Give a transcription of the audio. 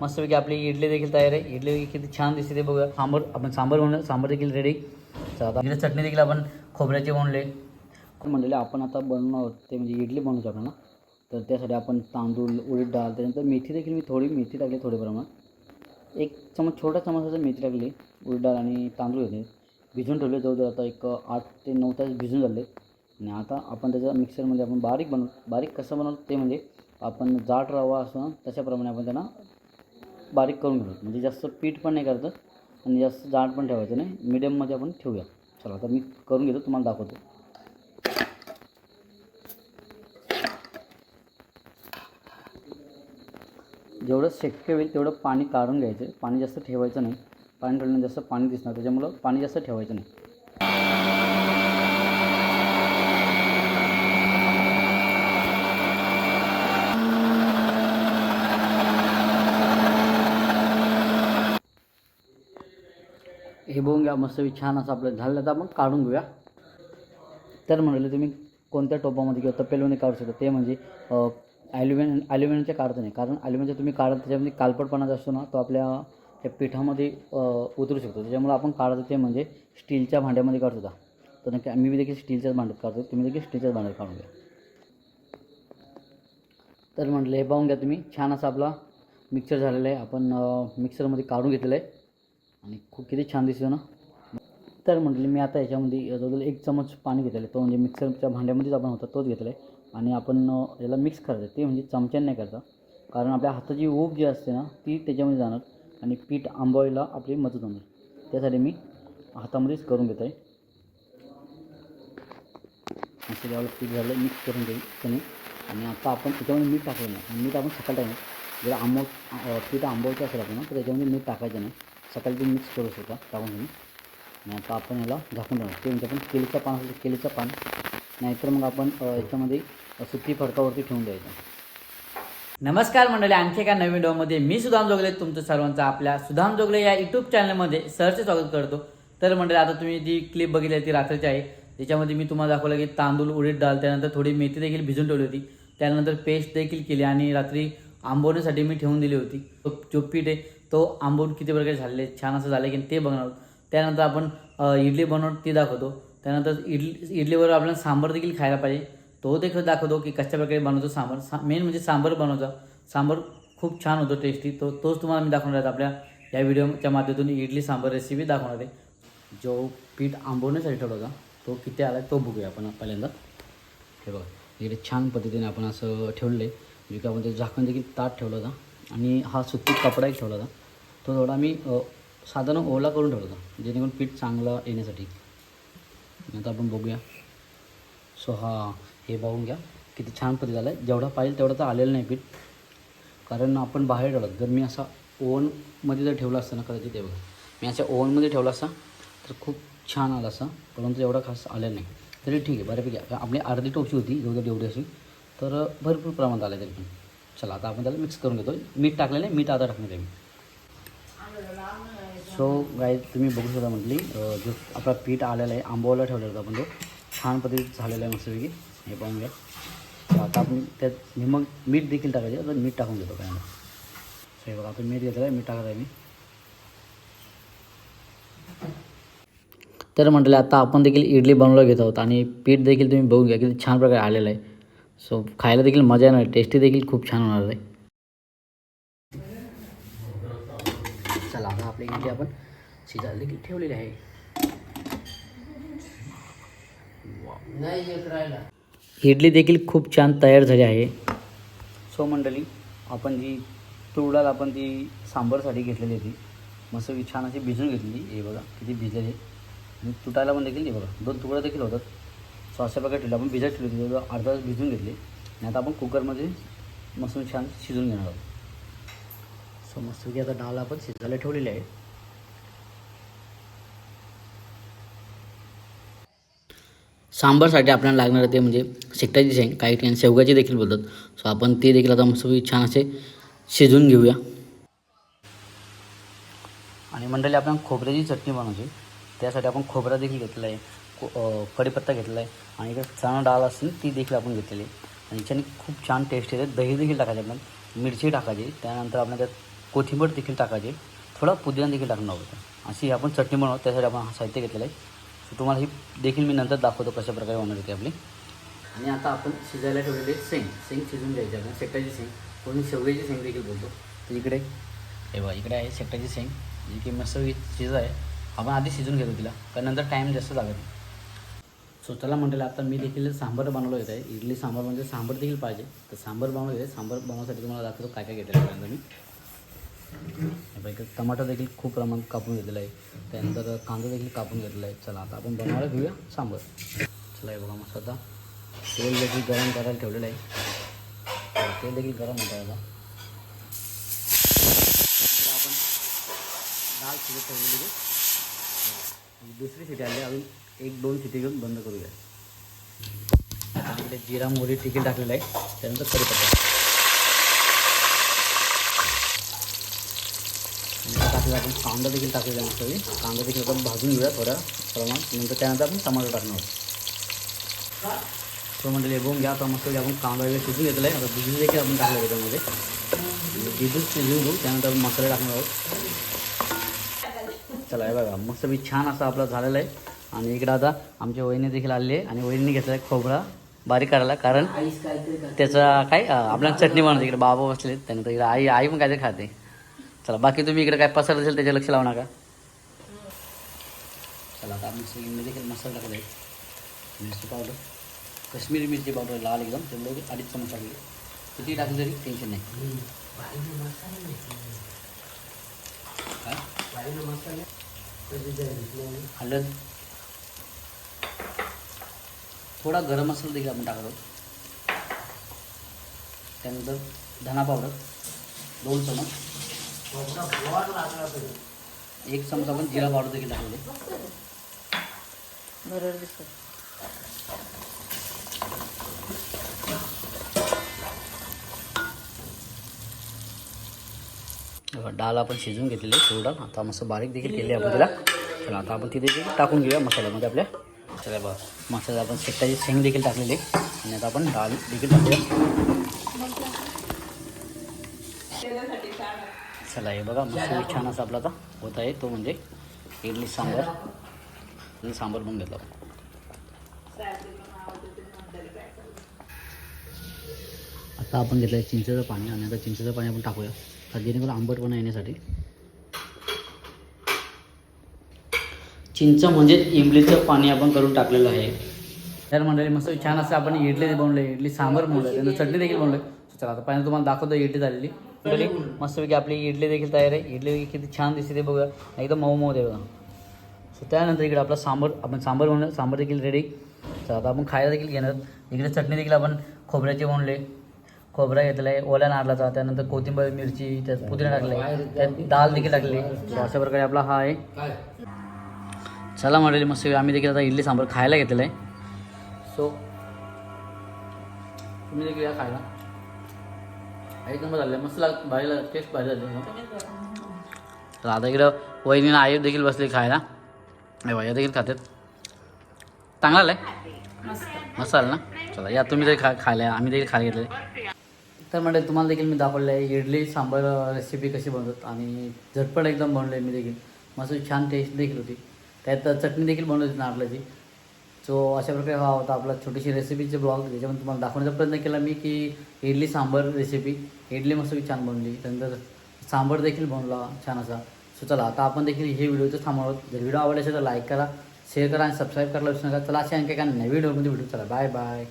मस्तपैकी आपली इडली देखील तयार आहे. इडली किती छान दिसते ते बघूया. सांबर आपण सांबर म्हणलं सांबर देखील रेडी आता इकडे चटणी देखील आपण खोबऱ्याची बनले म्हणलेले आपण आता बनवणार आहोत ते म्हणजे इडली बनवतो आपण ना तर त्यासाठी आपण तांदूळ उडीद डाळ त्यानंतर मेथी देखील मी थोडी मेथी टाकली थोडी प्रमाणात. एक चमच छोटा चमचाचं मेथी टाकली उडीद डाळ आणि तांदूळ घेतले. भिजून ठेवले जवळजवळ आता एक आठ ते नऊ तास भिजून झाले. आणि आता आपण त्याचा मिक्सरमध्ये आपण बारीक बनवू बारीक कसं बनवतो ते म्हणजे आपण जाड रवा असं त्याच्याप्रमाणे आपण त्यांना बारीक करून घेतो. म्हणजे जास्त पीठ पण नाही करतं आणि जास्त जाड पण ठेवायचं नाही. मिडियममध्ये आपण ठेवूया. चला आता मी करून घेतो तुम्हाला दाखवतो. जेवढं शक्य होईल तेवढं पाणी काढून घ्यायचं. पाणी जास्त ठेवायचं नाही. पाणी ठेवल्यानं जास्त पाणी दिसणार. त्याच्यामुळं पाणी जास्त ठेवायचं नाही हे बघून घ्या मस्त छान असं आपलं झालं तर आपण काढून घेऊया. तर म्हणाले तुम्ही कोणत्या टोपामध्ये किंवा तपेलमध्ये काढू शकता? ते म्हणजे ॲल्युमिन ॲल्युमिनियमच्या काढता नाही. कारण ॲल्युमिनियमच्या तुम्ही काढत त्याच्यामध्ये कालपटपणा जो असतो ना तो आपल्या त्या पिठामध्ये उतरू शकतो. त्याच्यामुळे आपण काढतो ते म्हणजे स्टीलच्या भांड्यामध्ये काढतो होता तर नक्की मी देखील स्टीलच्याच भांड्यात काढतो तुम्ही देखील स्टीलच्याच भांड्यात काढून घ्या. तर म्हटलं हे पाहून घ्या तुम्ही. छान असा आपला मिक्सर झालेला आहे. आपण मिक्सरमध्ये काढून घेतलेलं आहे. आणि खूप किती छान दिसतो ना. तर म्हटलं मी आता याच्यामध्ये जवळजवळ एक चमच पाणी घेतलेलं आहे. तो म्हणजे मिक्सरच्या भांड्यामध्येच आपण होता तोच घेतला आहे. आणि आपण याला मिक्स करायचं ते म्हणजे चमच्याने नाही करता. कारण आपल्या हाताची ऊब जी असते ना ती त्याच्यामध्ये जाणार. आणि पीठ आंबवायला आपली मदत होणार. त्यासाठी मी हातामध्येच करून घेत आहे. असं ज्यावेळेला पीठ झालं मिक्स करून घेईल त्याने. आणि आता आपण त्याच्यामध्ये मीठ टाकलं नाही. मीठ आपण सकाळी टाकणार. जर आंबव पीठ आंबवायचं असेल आपण तर त्याच्यामध्ये मीठ टाकायचं नाही. सकाळी ते मिक्स करू शकता. टाकून तुम्ही. आणि आता आपण याला झाकून देणार ते म्हणजे आपण केळीचं पान असेल तर पान. नाहीतर मग आपण याच्यामध्ये सुती फडकावरती ठेवून द्यायचं. नमस्कार मंडळी आणखी एका नवीन व्हिडिओमध्ये मी सुधाम जोगले तुमचं सर्वांचं आपल्या सुधाम जोगले या यूट्यूब चॅनलमध्ये सरचे स्वागत करतो. तर मंडळी आता तुम्ही जी क्लिप बघितली आहे ती रात्रीची आहे. त्याच्यामध्ये मी तुम्हाला दाखवलं की तांदूळ उडीद डाळ त्यानंतर थोडी मेथी देखील भिजून ठेवली होती. त्यानंतर पेस्ट देखील केली आणि रात्री आंबवण्यासाठी मी ठेवून दिली होती. तो जो पीठ आहे तो आंबवून किती प्रकारे झाले छान असं झालं की ते बघणार त्यानंतर आपण इडली बनवून ती दाखवतो. त्यानंतर इडली इडलीवर आपल्याला सांबार देखील खायला पाहिजे. तो देखील दाखवतो की कशा प्रकारे बनवतो सांबार. सा मेन म्हणजे सांबार बनवतो. सांबार खूप छान होतो टेस्टी तो तोच तुम्हाला मी दाखवणार आहे आपल्या या व्हिडिओच्या माध्यमातून इडली सांबार रेसिपी दाखवणार आहे. जो पीठ आंबवण्यासाठी ठेवला होता तो किती आला तो बघूया आपण पहिल्यांदा. हे बघा इकडे छान पद्धतीने आपण असं ठेवलं आहे. म्हणजे काय म्हणते झाकण देखील ताट ठेवला होता. आणि हा सुती कपडा एक ठेवला होता. तो थोडा मी साधारण ओला करून ठेवला होता जेणेकरून पीठ चांगलं येण्यासाठी. आता आपण बघूया. सो हा हे बघून घ्या. किती छान पद्धती झाला आहे जेवढा पाहिजे तेवढा तर आलेलं नाही पीठ. कारण आपण बाहेर ठेवलं जर मी असा ओव्हनमध्ये जर ठेवला असता ना कदाचित ते बघा. मी अशा ओव्हनमध्ये ठेवला असता तर खूप छान आला असता. परंतु एवढा खास आलेला नाही. तरी ठीक आहे बऱ्यापैकी. आपली अर्धी टोपशी होती जवळजवळ एवढी अशी. तर भरपूर प्रमाणात आलं तरी पण. चला आता आपण त्याला मिक्स करून घेतो मीठ टाकलेलं आहे. मीठ आता टाकणार आहे मी. सो गाय तुम्ही बघू शकता म्हटली जो आपला पीठ आलेला आहे आंबोला ठेवलेला होता आपण तो. छान पद्धतीत झालेला आहे मस्तपैकी. हे पाहून घ्या. आता आपण त्यात मग मीठ देखील टाकायचे. तर मीठ टाकून घेतो काय हे बघा आपण मीठ घेतलं आहे. मीठ टाकत आहे मी. तर म्हटलं आता आपण देखील इडली बनवलं घेत आहोत. आणि पीठ देखील तुम्ही बघून घ्या किती छान प्रकारे आलेलं आहे. सो खायला देखील मजा येणार टेस्टी देखील खूप छान होणार आहे. चला आता आपली इडली आपण शिजायला देखील ठेवलेली आहे. इडली देखील खूप छान तयार झाली आहे. सो मंडळी आपण जी तूर डाळ आपण ती सांबारसाठी घेतलेली होती मस्त छान अशी भिजून घेतलेली. हे बघा किती भिजलेली आणि तुटायला पण देखील हे बघा दोन तुकडे देखील होतात. सो अशा प्रकारे ठेवलं आपण भिजत ठेवली होती. अर्धा तास भिजून घेतली. आणि आता आपण कुकरमध्ये मस्त छान शिजून घेणार आहोत. सो मस्त आता डाळ आपण शिजायला ठेवलेली आहे सांबारसाठी आपल्याला लागणार ते म्हणजे शेकटाची शेंग. काही ठिकाणी शेवगाची देखील बोलतात सो आपण ते देखील आता मस्त छान असे शिजवून घेऊया. आणि मंडळी आपण खोबऱ्याची चटणी बनवायची त्यासाठी आपण खोबरा देखील घेतला आहे. को कढीपत्ता घेतला आहे. आणि इकडे चणा डाळ असते ना, ती देखील आपण घेतलेली आहे. आणि याच्याने खूप छान टेस्ट येते. दही देखील टाकायचे आपण. मिरची टाकायची. त्यानंतर आपण त्यात कोथिंबीर देखील टाकायची. थोडा पुदिना देखील टाकणार होतं अशी आपण चटणी बनवतो त्यासाठी आपण हा साहित्य घेतलेलं आहे. सो तुम्हाला ही देखील मी नंतर दाखवतो कशा प्रकारे होणार होती आपली. आणि आता आपण शिजायला ठेवलेले शेंग. शेंग शिजून घ्यायची. आपण शेकटाची शेंग कोणी शेवग्याची शेंग देखील बोलतो. तर इकडे हे बघा इकडे आहे शेकटाची शेंग जी की मस्त शिज आहे. आपण आधी शिजून घेतो तिला कारण नंतर टाईम जास्त लागत स्वतःला सो म्हटलं आता मी देखील सांबार बनवलं येत आहे इडली सांबार म्हणजे सांबार देखील पाहिजे. तर सांबार बनवलं आहे सांबार बनवण्यासाठी तुम्हाला दाखवतो काय काय घेतलेलं आहे. मी टमाटर देखील खूप प्रमाणात कापून घेतलेला आहे. त्यानंतर कांदा देखील कापून घेतलेला आहे. चला आता आपण बनवायला घेऊया सांबर. चला हे बघा मस्त आता तेल देखील गरम करायला ठेवलेलं आहे. तेल देखील गरम होतं आता. आपण डाळ शिजत ठेवलेली दुसरी सिटी आली अजून एक दोन सिटी घेऊन बंद करूया. इकडे जिरा मोहरी तिकीट टाकलेलं आहे. त्यानंतर कढीपत्ता. टाकलेला आपण कांदा देखील टाकलेला आहे. कांदा देखील आपण भाजून घेऊया थोड्या प्रमाणात नंतर त्यानंतर आपण टमाटर टाकणार आहोत. तो म्हणजे बघून घ्या आता मस्त आपण कांदा वगैरे शिजून घेतला आहे आता बिजू देखील आपण टाकलं त्याच्यामध्ये बिजू शिजून घेऊ त्यानंतर आपण मसाले टाकणार आहोत. चला हे बघा मस्त मी छान असं आपलं झालेलं आहे. आणि इकडं आता आमच्या वहिनी देखील आलेली आहे. आणि वहिनीने घेतला आहे खोबरा बारीक करायला कारण त्याचा काय आपल्याला चटणी बनवते इकडे. बाबा बसले त्यानंतर इकडे आई आई पण काहीतरी खाते. चला बाकी तुम्ही इकडे काय पसरत असेल त्याच्या लक्ष लावू नका. चला आता आपण सगळी देखील मसाला टाकले मिरची पावडर काश्मीरी मिरची पावडर लाल एकदम तेवढं अडीच चमच टाकली किती टाकली तरी टेन्शन नाही. हलद. थोडा गरम मसाला देखील आपण टाकत आहोत. त्यानंतर धना पावडर दोन चमच. एक चमच आपण जिरा पावडर देखील टाकले बरोबर दिसत बघा, डाळ आपण शिजवून घेतलेली आहे थोडं. आता मस्त बारीक देखील केली आपण तिला. चला आता आपण ती देखील टाकून घेऊया मसाल्यामध्ये आपल्या. चला बघा. मसाला आपण शेकटाची शेंग देखील टाकलेली आहे. आणि आता आपण डाळ देखील टाकूया. चला हे बघा मस्त छान असं आपला आता होत आहे. तो म्हणजे इडली सांबार. इडली सांबार बनवून घेतला. आता आपण घेतलं आहे चिंचेचं पाणी आणि आता चिंचेचं पाणी आपण टाकूया. तर जेणेकरून आंबटपणा येण्यासाठी. चिंच म्हणजे इमलीचं पाणी आपण करून टाकलेलं आहे. तर मंडळी मस्त छान असं आपण इडली बनवले इडली सांबार बनवलं त्यानंतर चटणी देखील बनवलं चला आता पहिल्यांदा तुम्हाला दाखवतो इडली झालेली. तरी मस्तपैकी आपली इडली देखील तयार आहे. इडली किती छान दिसते ते बघूया एकदम मऊ मऊ दे बघा. सो त्यानंतर इकडे आपला सांबर आपण सांबार बनवलं सांबार देखील रेडी तर आता आपण खायला देखील घेणार. इकडे चटणी देखील आपण खोबऱ्याचे बनवले. खोबरा घेतला आहे ओल्या नारळाचा. त्यानंतर कोथिंबीर मिरची त्यात पुदिना टाकले. त्यात डाळ देखील टाकली. सो अशा प्रकारे आपला हा आहे. चला म्हटलेली मस्त आम्ही देखील आता इडली सांबार खायला घेतलेलं आहे. सो तुम्ही देखील या खायला. एक नंबर झालं मस्त लाग भारी लाग टेस्ट भारी झाली तर आता इकडं वहिनीनं आई देखील बसली खायला. हे बघा, या देखील खातात. चांगला आलं मस्त आलं ना? चला या तुम्ही तरी खा खायला. आम्ही देखील खायला घेतले तर म्हणजे तुम्हाला देखील मी दाखवलं आहे इडली सांबार रेसिपी कशी बनवतात आणि झटपट एकदम बनवलं मी देखील. मस्त छान टेस्ट देखील होती. त्यात चटणी देखील बनवली होती नारळाची. सो अशा प्रकारे हा होता आपला छोटीशी रेसिपीचे ब्लॉग ज्याच्यामध्ये तुम्हाला दाखवण्याचा प्रयत्न केला मी की इडली सांबर रेसिपी इडली मस्त छान बनवली त्यानंतर सांबार देखील बनवला छान असा. सो चला आता आपण देखील हे व्हिडिओचं थांबवत जर व्हिडिओ आवडला असेल तर लाईक करा शेअर करा आणि सबस्क्राईब करायला विसरू नका. चला असे आणखी काय नवीन व्हिडिओमध्ये व्हिडिओ चला बाय बाय